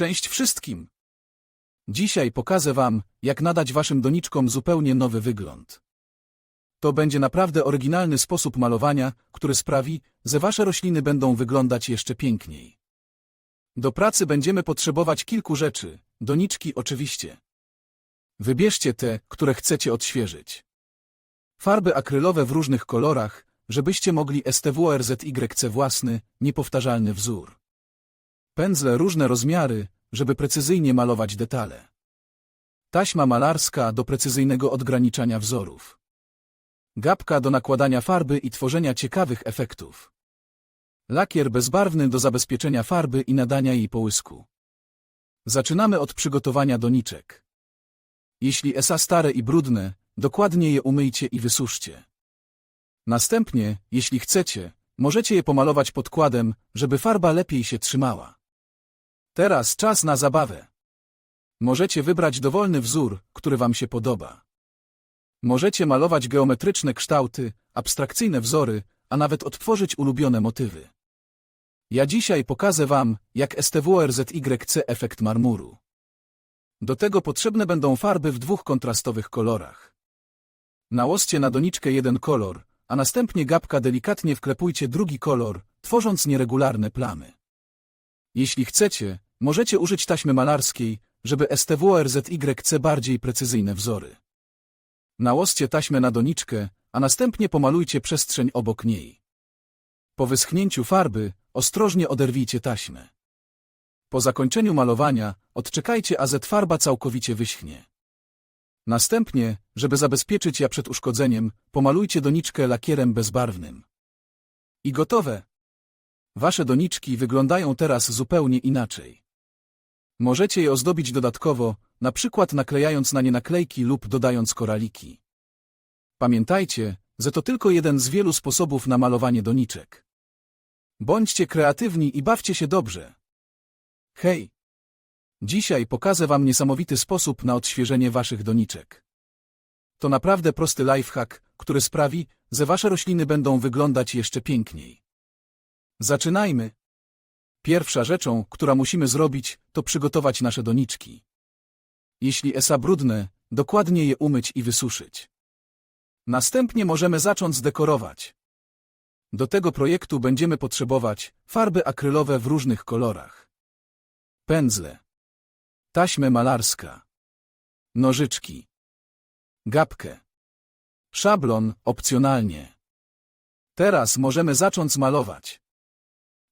Cześć wszystkim! Dzisiaj pokażę Wam, jak nadać Waszym doniczkom zupełnie nowy wygląd. To będzie naprawdę oryginalny sposób malowania, który sprawi, że Wasze rośliny będą wyglądać jeszcze piękniej. Do pracy będziemy potrzebować kilku rzeczy, doniczki oczywiście. Wybierzcie te, które chcecie odświeżyć. Farby akrylowe w różnych kolorach, żebyście mogli STWRZYC własny, niepowtarzalny wzór. Pędzle różne rozmiary, żeby precyzyjnie malować detale. Taśma malarska do precyzyjnego odgraniczania wzorów. Gapka do nakładania farby i tworzenia ciekawych efektów. Lakier bezbarwny do zabezpieczenia farby i nadania jej połysku. Zaczynamy od przygotowania doniczek. Jeśli esa stare i brudne, dokładnie je umyjcie i wysuszcie. Następnie, jeśli chcecie, możecie je pomalować podkładem, żeby farba lepiej się trzymała. Teraz czas na zabawę. Możecie wybrać dowolny wzór, który Wam się podoba. Możecie malować geometryczne kształty, abstrakcyjne wzory, a nawet odtworzyć ulubione motywy. Ja dzisiaj pokażę Wam, jak STWRZYC efekt marmuru. Do tego potrzebne będą farby w dwóch kontrastowych kolorach. Nałożcie na doniczkę jeden kolor, a następnie gapka delikatnie wklepujcie drugi kolor, tworząc nieregularne plamy. Jeśli chcecie, możecie użyć taśmy malarskiej, żeby STWRZYC bardziej precyzyjne wzory. Nałożcie taśmę na doniczkę, a następnie pomalujcie przestrzeń obok niej. Po wyschnięciu farby, ostrożnie oderwijcie taśmę. Po zakończeniu malowania, odczekajcie aż farba całkowicie wyschnie. Następnie, żeby zabezpieczyć ja przed uszkodzeniem, pomalujcie doniczkę lakierem bezbarwnym. I gotowe! Wasze doniczki wyglądają teraz zupełnie inaczej. Możecie je ozdobić dodatkowo, na przykład naklejając na nie naklejki lub dodając koraliki. Pamiętajcie, że to tylko jeden z wielu sposobów na malowanie doniczek. Bądźcie kreatywni i bawcie się dobrze. Hej! Dzisiaj pokażę Wam niesamowity sposób na odświeżenie Waszych doniczek. To naprawdę prosty lifehack, który sprawi, że Wasze rośliny będą wyglądać jeszcze piękniej. Zaczynajmy! Pierwsza rzeczą, która musimy zrobić, to przygotować nasze doniczki. Jeśli esa brudne, dokładnie je umyć i wysuszyć. Następnie możemy zacząć dekorować. Do tego projektu będziemy potrzebować farby akrylowe w różnych kolorach. Pędzle. Taśmę malarska. Nożyczki. Gapkę. Szablon, opcjonalnie. Teraz możemy zacząć malować.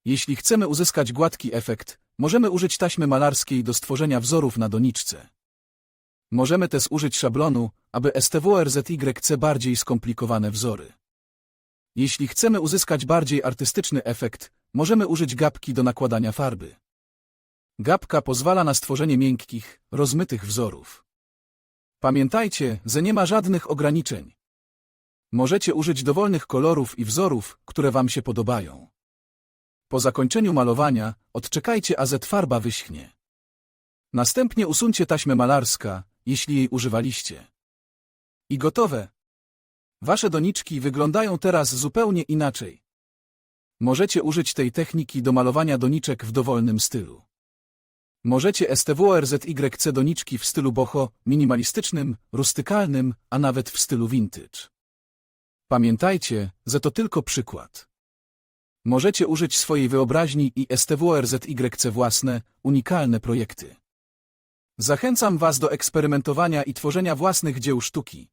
Jeśli chcemy uzyskać gładki efekt, możemy użyć taśmy malarskiej do stworzenia wzorów na doniczce. Możemy też użyć szablonu, aby STWRZYC bardziej skomplikowane wzory. Jeśli chcemy uzyskać bardziej artystyczny efekt, możemy użyć gapki do nakładania farby. Gapka pozwala na stworzenie miękkich, rozmytych wzorów. Pamiętajcie, że nie ma żadnych ograniczeń. Możecie użyć dowolnych kolorów i wzorów, które Wam się podobają. Po zakończeniu malowania, odczekajcie aż farba wyschnie. Następnie usuńcie taśmę malarska, jeśli jej używaliście. I gotowe! Wasze doniczki wyglądają teraz zupełnie inaczej. Możecie użyć tej techniki do malowania doniczek w dowolnym stylu. Możecie STWRZYC doniczki w stylu boho, minimalistycznym, rustykalnym, a nawet w stylu vintage. Pamiętajcie, że to tylko przykład. Możecie użyć swojej wyobraźni i STWRZYC własne, unikalne projekty. Zachęcam Was do eksperymentowania i tworzenia własnych dzieł sztuki.